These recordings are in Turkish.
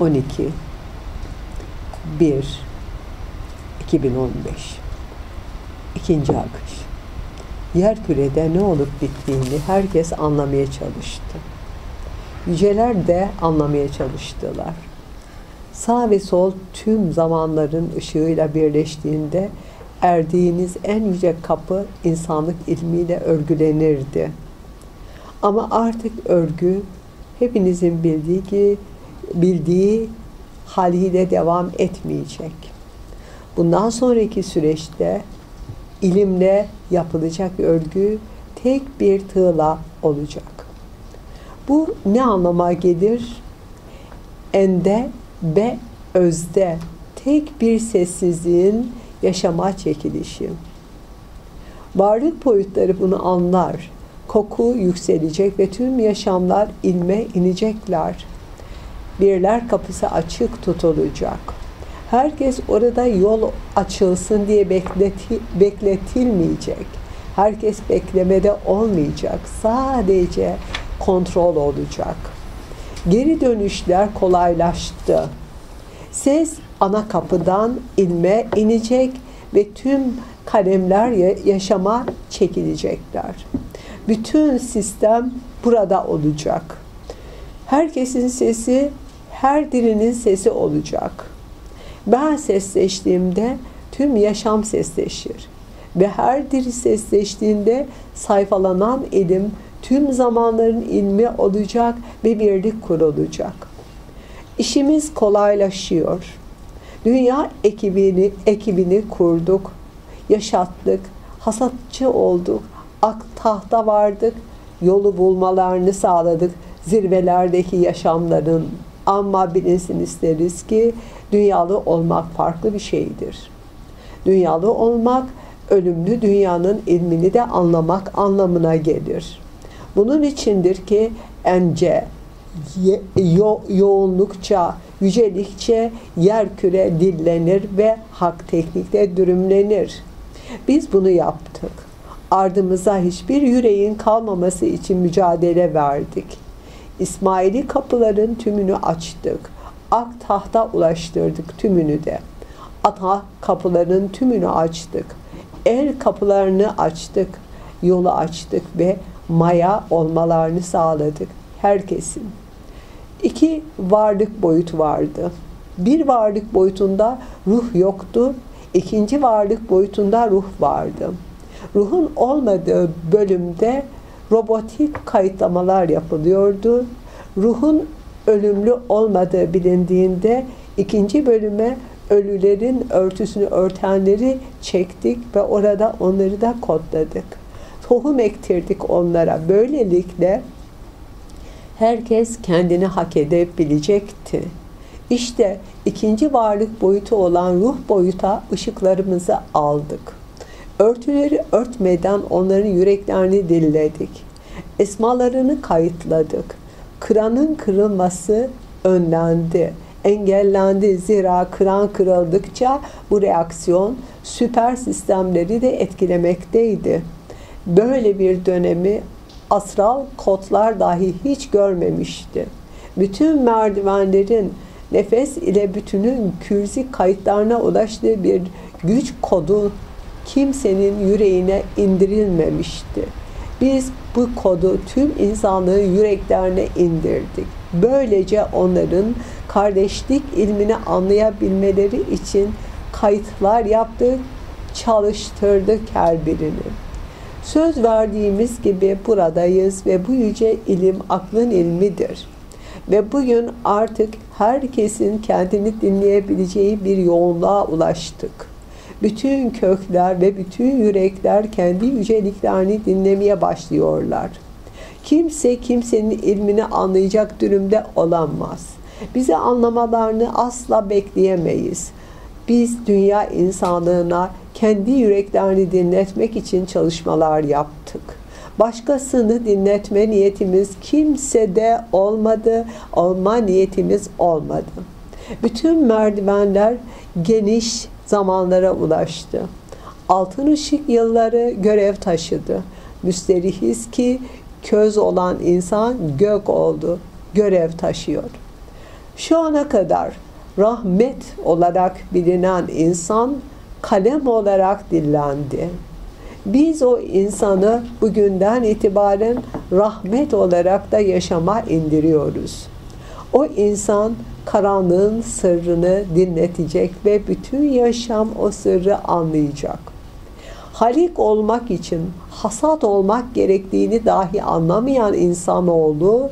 12 1 2015 İkinci akış Yer kürede ne olup bittiğini herkes anlamaya çalıştı. Yüceler de anlamaya çalıştılar. Sağ ve sol tüm zamanların ışığıyla birleştiğinde erdiğiniz en yüce kapı insanlık ilmiyle örgülenirdi. Ama artık örgü hepinizin bildiği ki bildiği haliyle devam etmeyecek. Bundan sonraki süreçte ilimle yapılacak örgü tek bir tığla olacak. Bu ne anlama gelir? Ende ve özde tek bir sessizliğin yaşama çekilişi. Varlık boyutları bunu anlar. Koku yükselecek ve tüm yaşamlar ilme inecekler. Birler kapısı açık tutulacak. Herkes orada yol açılsın diye bekleti, bekletilmeyecek. Herkes beklemede olmayacak. Sadece kontrol olacak. Geri dönüşler kolaylaştı. Ses ana kapıdan ilme inecek ve tüm kalemler yaşama çekilecekler. Bütün sistem burada olacak. Herkesin sesi her dilinin sesi olacak. Ben sesleştiğimde tüm yaşam sesleşir. Ve her diri sesleştiğinde sayfalanan ilim tüm zamanların ilmi olacak ve birlik kurulacak. İşimiz kolaylaşıyor. Dünya ekibini, ekibini kurduk, yaşattık, hasatçı olduk, ak tahta vardık, yolu bulmalarını sağladık zirvelerdeki yaşamların ama bilinsin isteriz ki dünyalı olmak farklı bir şeydir. Dünyalı olmak ölümlü dünyanın ilmini de anlamak anlamına gelir. Bunun içindir ki ence yo yoğunlukça, yücelikçe yer küre dillenir ve hak teknikte dürümlenir. Biz bunu yaptık. Ardımıza hiçbir yüreğin kalmaması için mücadele verdik. İsmaili kapıların tümünü açtık. Ak tahta ulaştırdık tümünü de. Ata kapıların tümünü açtık. El kapılarını açtık. Yolu açtık ve maya olmalarını sağladık. Herkesin. İki varlık boyutu vardı. Bir varlık boyutunda ruh yoktu. İkinci varlık boyutunda ruh vardı. Ruhun olmadığı bölümde robotik kayıtlamalar yapılıyordu. Ruhun ölümlü olmadığı bilindiğinde ikinci bölüme ölülerin örtüsünü örtenleri çektik ve orada onları da kodladık. Tohum ektirdik onlara. Böylelikle herkes kendini hak edebilecekti. İşte ikinci varlık boyutu olan ruh boyuta ışıklarımızı aldık. Örtüleri örtmeden onların yüreklerini dilledik. Esmalarını kayıtladık. Kıranın kırılması önlendi, engellendi. Zira kıran kırıldıkça bu reaksiyon süper sistemleri de etkilemekteydi. Böyle bir dönemi astral kodlar dahi hiç görmemişti. Bütün merdivenlerin nefes ile bütünün kürzi kayıtlarına ulaştığı bir güç kodu kimsenin yüreğine indirilmemişti. Biz bu kodu tüm insanlığın yüreklerine indirdik. Böylece onların kardeşlik ilmini anlayabilmeleri için kayıtlar yaptık, çalıştırdık her birini. Söz verdiğimiz gibi buradayız ve bu yüce ilim aklın ilmidir. Ve bugün artık herkesin kendini dinleyebileceği bir yoğunluğa ulaştık. Bütün kökler ve bütün yürekler kendi yüceliklerini dinlemeye başlıyorlar. Kimse kimsenin ilmini anlayacak durumda olamaz. Bize anlamalarını asla bekleyemeyiz. Biz dünya insanlığına kendi yüreklerini dinletmek için çalışmalar yaptık. Başkasını dinletme niyetimiz kimsede olmadı, olma niyetimiz olmadı. Bütün merdivenler geniş zamanlara ulaştı. Altın ışık yılları görev taşıdı. Müsterihiz ki köz olan insan gök oldu, görev taşıyor. Şu ana kadar rahmet olarak bilinen insan kalem olarak dillendi. Biz o insanı bugünden itibaren rahmet olarak da yaşama indiriyoruz. O insan karanlığın sırrını dinletecek ve bütün yaşam o sırrı anlayacak. Halik olmak için hasat olmak gerektiğini dahi anlamayan insanoğlu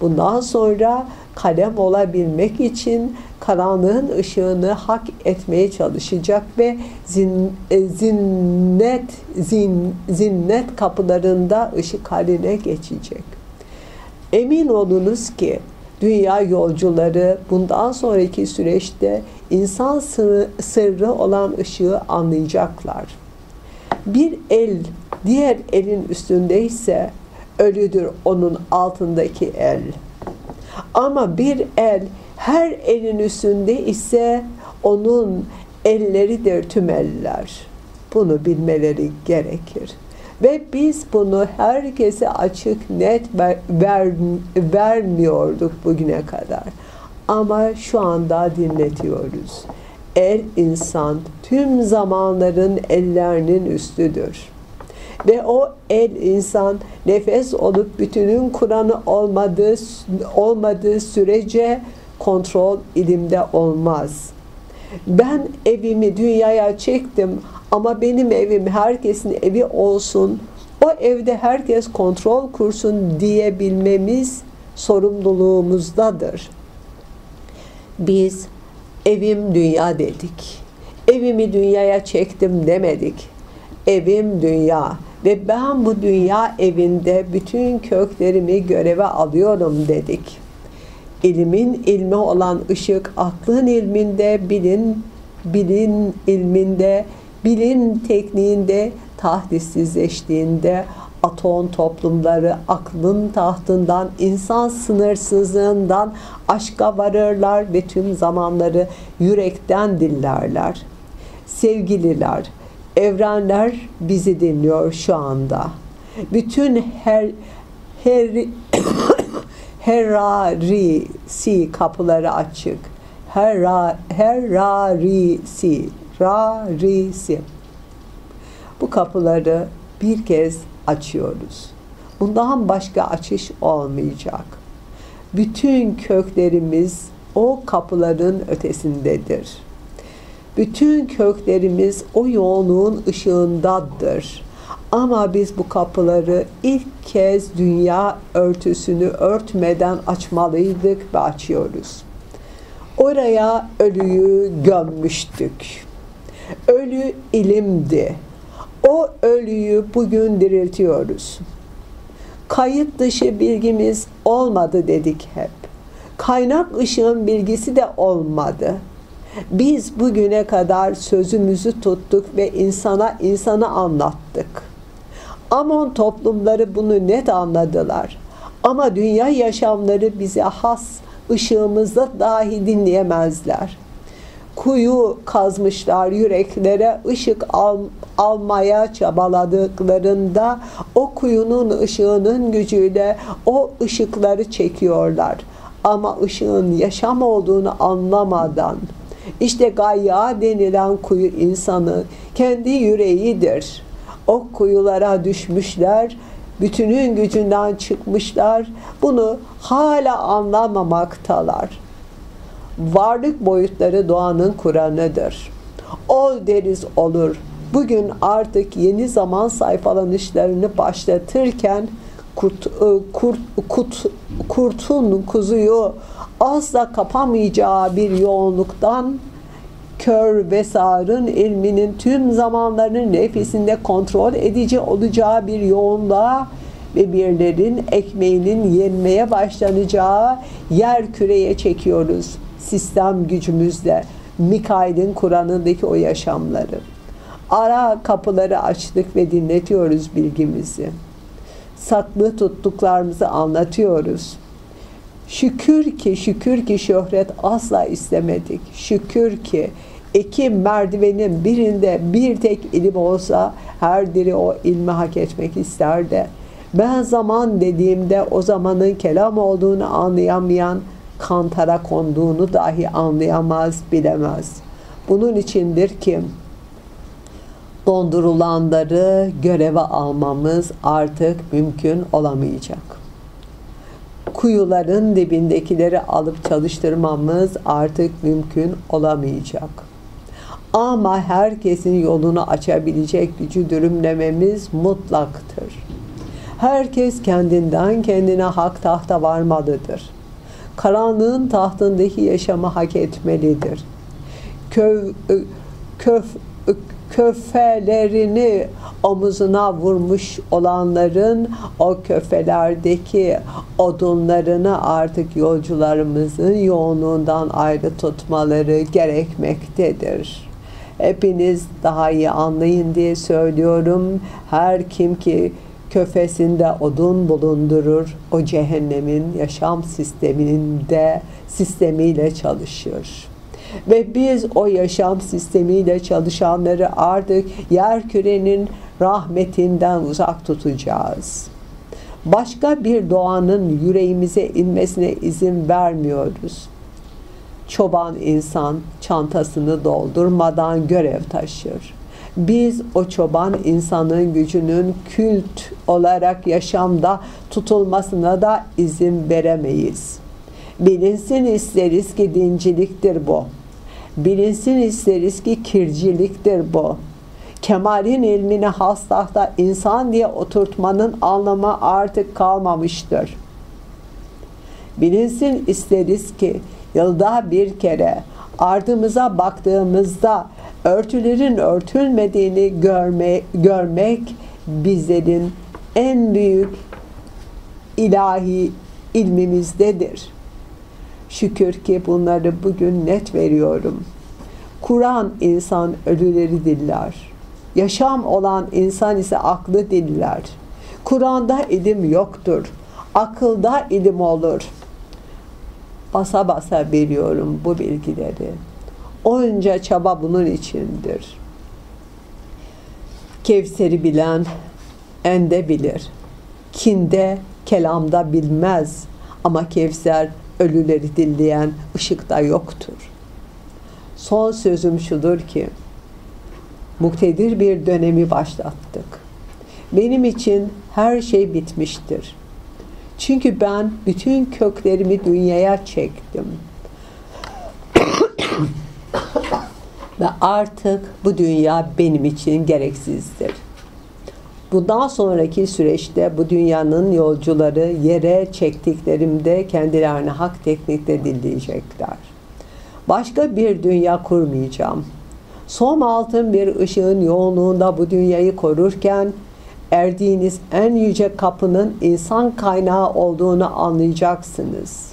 bundan sonra kalem olabilmek için karanlığın ışığını hak etmeye çalışacak ve zin, e, zinnet zin, zinnet kapılarında ışık haline geçecek. Emin olunuz ki dünya yolcuları bundan sonraki süreçte insan sırrı, olan ışığı anlayacaklar. Bir el diğer elin üstündeyse ölüdür onun altındaki el. Ama bir el her elin üstünde ise onun elleridir tüm eller. Bunu bilmeleri gerekir. Ve biz bunu herkese açık net ver, ver, vermiyorduk bugüne kadar. Ama şu anda dinletiyoruz. El insan tüm zamanların ellerinin üstüdür. Ve o el insan nefes olup bütünün Kur'an'ı olmadığı, olmadığı sürece kontrol ilimde olmaz. Ben evimi dünyaya çektim ama benim evim herkesin evi olsun. O evde herkes kontrol kursun diyebilmemiz sorumluluğumuzdadır. Biz evim dünya dedik. Evimi dünyaya çektim demedik. Evim dünya ve ben bu dünya evinde bütün köklerimi göreve alıyorum dedik. İlmin ilmi olan ışık, aklın ilminde, bilin, bilin ilminde, bilin tekniğinde tahdissizleştiğinde atom toplumları aklın tahtından, insan sınırsızlığından aşka varırlar ve tüm zamanları yürekten dillerler. Sevgililer, evrenler bizi dinliyor şu anda. Bütün her her herarisi kapıları açık. Hera, herarisi, rarisi. Bu kapıları bir kez açıyoruz. Bundan başka açış olmayacak. Bütün köklerimiz o kapıların ötesindedir. Bütün köklerimiz o yoğunluğun ışığındadır. Ama biz bu kapıları ilk kez dünya örtüsünü örtmeden açmalıydık ve açıyoruz. Oraya ölüyü gömmüştük. Ölü ilimdi. O ölüyü bugün diriltiyoruz. Kayıt dışı bilgimiz olmadı dedik hep. Kaynak ışığın bilgisi de olmadı. Biz bugüne kadar sözümüzü tuttuk ve insana insanı anlattık. Amon toplumları bunu net anladılar. Ama dünya yaşamları bize has ışığımızda dahi dinleyemezler. Kuyu kazmışlar yüreklere ışık al, almaya çabaladıklarında o kuyunun ışığının gücüyle o ışıkları çekiyorlar. Ama ışığın yaşam olduğunu anlamadan işte gayya denilen kuyu insanı kendi yüreğidir. O kuyulara düşmüşler, bütünün gücünden çıkmışlar. Bunu hala anlamamaktalar. Varlık boyutları doğanın Kur'an'ıdır. Ol deriz olur. Bugün artık yeni zaman sayfalanışlarını başlatırken kurt, e, kurt, kurt, kurtun kuzuyu asla kapamayacağı bir yoğunluktan kör ve sağırın ilminin tüm zamanlarının nefisinde kontrol edici olacağı bir yoğunluğa ve birlerin ekmeğinin yenmeye başlanacağı yer küreye çekiyoruz sistem gücümüzle. Mikail'in Kur'an'ındaki o yaşamları. Ara kapıları açtık ve dinletiyoruz bilgimizi. Saklı tuttuklarımızı anlatıyoruz. Şükür ki, şükür ki şöhret asla istemedik. Şükür ki iki merdivenin birinde bir tek ilim olsa her biri o ilmi hak etmek isterdi. Ben zaman dediğimde o zamanın kelam olduğunu anlayamayan kantara konduğunu dahi anlayamaz, bilemez. Bunun içindir ki dondurulanları göreve almamız artık mümkün olamayacak. Kuyuların dibindekileri alıp çalıştırmamız artık mümkün olamayacak. Ama herkesin yolunu açabilecek gücü dürümlememiz mutlaktır. Herkes kendinden kendine hak tahta varmalıdır. Karanlığın tahtındaki yaşamı hak etmelidir. Köv, köf, köfelerini omuzuna vurmuş olanların o köfelerdeki odunlarını artık yolcularımızın yoğunluğundan ayrı tutmaları gerekmektedir. Hepiniz daha iyi anlayın diye söylüyorum. Her kim ki köfesinde odun bulundurur, o cehennemin yaşam sisteminin de sistemiyle çalışır. Ve biz o yaşam sistemiyle çalışanları artık yer kürenin rahmetinden uzak tutacağız. Başka bir doğanın yüreğimize inmesine izin vermiyoruz. Çoban insan çantasını doldurmadan görev taşır. Biz o çoban insanın gücünün kült olarak yaşamda tutulmasına da izin veremeyiz. Bilinsin isteriz ki dinciliktir bu. Bilinsin isteriz ki kirciliktir bu. Kemal'in ilmini hastahta insan diye oturtmanın anlamı artık kalmamıştır. Bilinsin isteriz ki yılda bir kere ardımıza baktığımızda örtülerin örtülmediğini görme, görmek bizlerin en büyük ilahi ilmimizdedir. Şükür ki bunları bugün net veriyorum. Kur'an insan ölüleri diller. Yaşam olan insan ise aklı diller. Kur'an'da ilim yoktur. Akılda ilim olur. Basa basa veriyorum bu bilgileri. Onca çaba bunun içindir. Kevser'i bilen ende bilir. Kinde, kelamda bilmez. Ama Kevser ölüleri dinleyen ışıkta yoktur. Son sözüm şudur ki, muktedir bir dönemi başlattık. Benim için her şey bitmiştir. Çünkü ben bütün köklerimi dünyaya çektim. Ve artık bu dünya benim için gereksizdir. Bundan sonraki süreçte bu dünyanın yolcuları yere çektiklerimde kendilerini hak teknikte dinleyecekler. Başka bir dünya kurmayacağım. Som altın bir ışığın yoğunluğunda bu dünyayı korurken erdiğiniz en yüce kapının insan kaynağı olduğunu anlayacaksınız.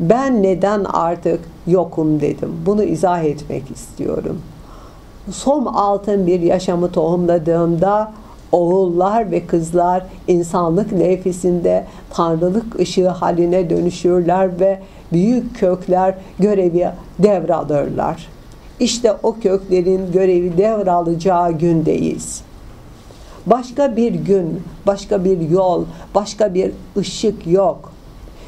Ben neden artık yokum dedim. Bunu izah etmek istiyorum. Som altın bir yaşamı tohumladığımda oğullar ve kızlar insanlık nefisinde tanrılık ışığı haline dönüşürler ve büyük kökler görevi devralırlar. İşte o köklerin görevi devralacağı gündeyiz. Başka bir gün, başka bir yol, başka bir ışık yok.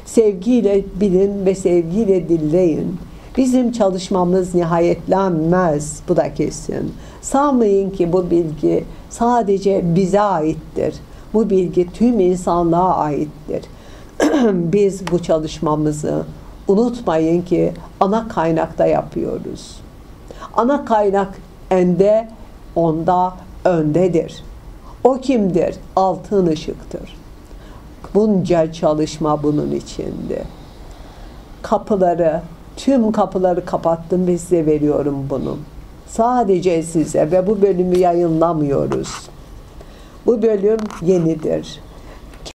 Sevgiyle bilin ve sevgiyle dinleyin. Bizim çalışmamız nihayetlenmez, bu da kesin. Sanmayın ki bu bilgi sadece bize aittir. Bu bilgi tüm insanlığa aittir. Biz bu çalışmamızı unutmayın ki ana kaynakta yapıyoruz. Ana kaynak ende, onda öndedir. O kimdir? Altın ışıktır. Bunca çalışma bunun içindi. Kapıları, tüm kapıları kapattım ve size veriyorum bunu. Sadece size ve bu bölümü yayınlamıyoruz. Bu bölüm yenidir.